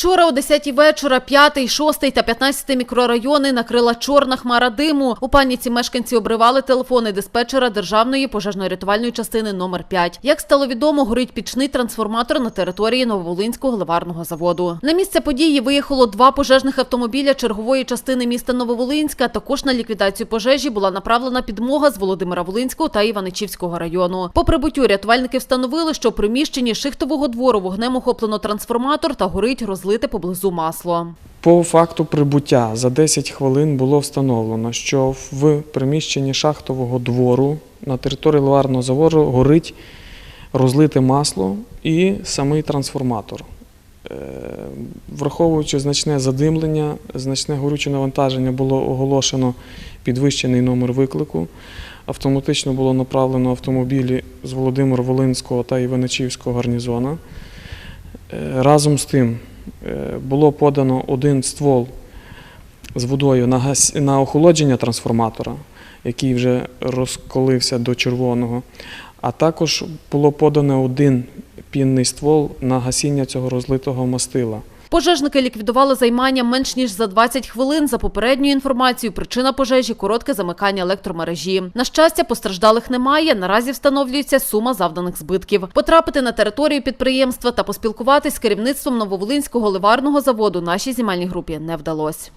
Вчора о 10 вечора 5, 6 та 15 мікрорайони накрила чорна хмара диму. У паніці мешканці обривали телефони диспетчера Державної пожежно-рятувальної частини номер 5. Як стало відомо, горить пічний трансформатор на території Нововолинського ливарного заводу. На місце події виїхало два пожежних автомобіля чергової частини міста Нововолинська. Також на ліквідацію пожежі була направлена підмога з Володимира Волинського та Іваничівського району. По прибуттю рятувальники встановили, що в приміщенні шихтового двору вогнем охоплено трансформатор та горить розлите поблизу масло. По факту прибуття за 10 хвилин було встановлено, що в приміщенні шахтового двору на території ливарного заводу горить розлите масло і самий трансформатор. Е, Враховуючи значне задимлення, значне горюче навантаження, було оголошено підвищений номер виклику. Автоматично було направлено автомобілі з Володимира Волинського та Іваничівського гарнізона. Е, Разом з тим було подано один ствол з водою на, гас... на охолодження трансформатора, який вже розколився до червоного. А також було подано один пінний ствол на гасіння цього розлитого мастила. Пожежники ліквідували займання менш ніж за 20 хвилин. За попередньою інформацією, причина пожежі – коротке замикання електромережі. На щастя, постраждалих немає. Наразі встановлюється сума завданих збитків. Потрапити на територію підприємства та поспілкуватись з керівництвом Нововолинського ливарного заводу нашій знімальній групі не вдалося.